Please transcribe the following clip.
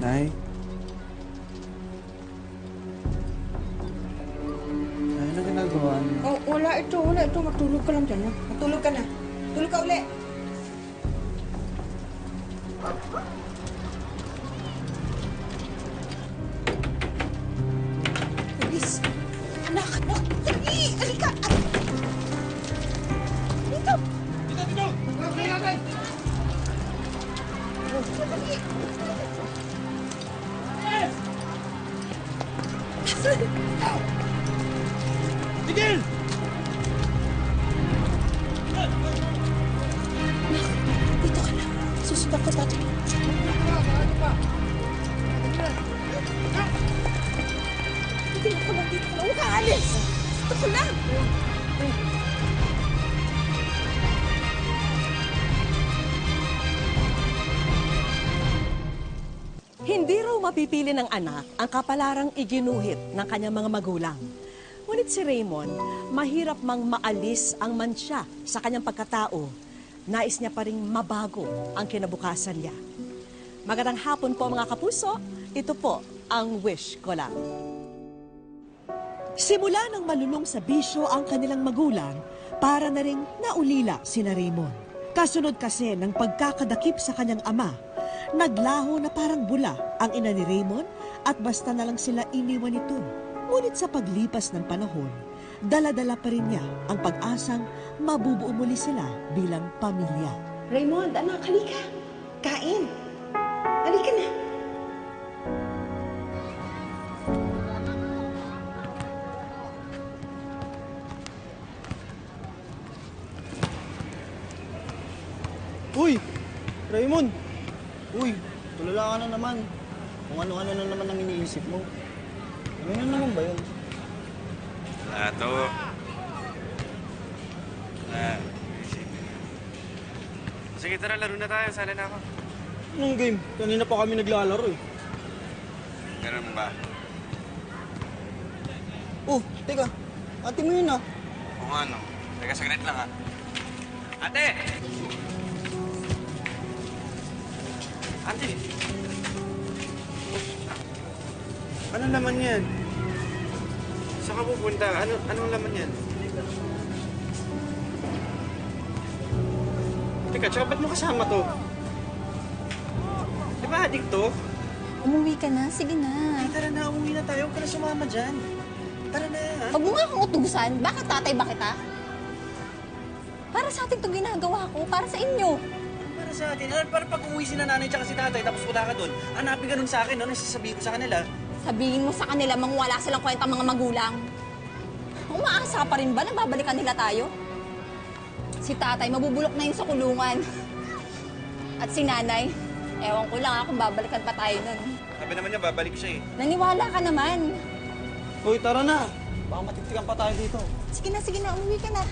Nay? Nay, ano ginagawa niyo? Oh, wala ito, wala ito. Matulog ka lang dyan. ha? Matulog ka na. Tulog Tigil! Dito ka lang. Susundan ko tatay. Dito ka lang, dito. Huwag ka alis. Dito ka lang. Hindi raw mapipili ng anak ang kapalarang iginuhit ng kanyang mga magulang. Ngunit si Raymond, mahirap mang maalis ang mansya sa kanyang pagkatao. Nais niya pa rin mabago ang kinabukasan niya. Magandang hapon po mga kapuso. Ito po ang wish ko lang. Simula ng malulong sa bisyo ang kanilang magulang para na ring naulila si Raymond. Kasunod kasi ng pagkakadakip sa kanyang ama, naglaho na parang bula ang ina ni Raymond at basta na lang sila iniwan nito. Ngunit sa paglipas ng panahon, dala-dala pa rin niya ang pag-asang mabubuo muli sila bilang pamilya. Raymond, anak, halika. Kain. Halika na. Uy! Raymond! Uy! Tulala ka na naman. Kung ano-ano na naman ang iniisip mo. Ano na naman ba yun? Wala to. Wala. Sige, tara, laro na tayo. Sala na ako. Anong game? Kanina pa kami naglalaro eh. Ganun ba? Oh, teka. Ate mo yun ah. Kung ano. Teka, saglit lang, ha. Ate! Ate! Ano laman yan? Saan ka pupunta? Ano, anong laman yan? Teka, tsaka ba't mo kasama to? Di ba adik to? Umuwi ka na? Sige na. Ay, tara na, umuwi na tayo. Huwag ka na sumama dyan. Tara na, ha? Huwag mo nga akong utusan. Bakit tatay ba kita? Para sa atin itong ginagawa ko. Para sa inyo. Para sa atin, ano, para pag umuwi si nanay tsaka si tatay, tapos wala ka doon, hanapin ka nun sa akin, no? Nasasabihin ko sa kanila. Sabihin mo sa kanila mang wala silang kwenta mga magulang. Umaasa pa rin ba na babalikan nila tayo? Si tatay, mabubulok na yun sa kulungan. At si nanay, ewan ko lang ah kung babalikan pa tayo nun. Sabi naman niya, babalik siya eh. Naniwala ka naman. Uy, tara na. Baka matitikan pa tayo dito. Sige na, sige na, umuwi ka na.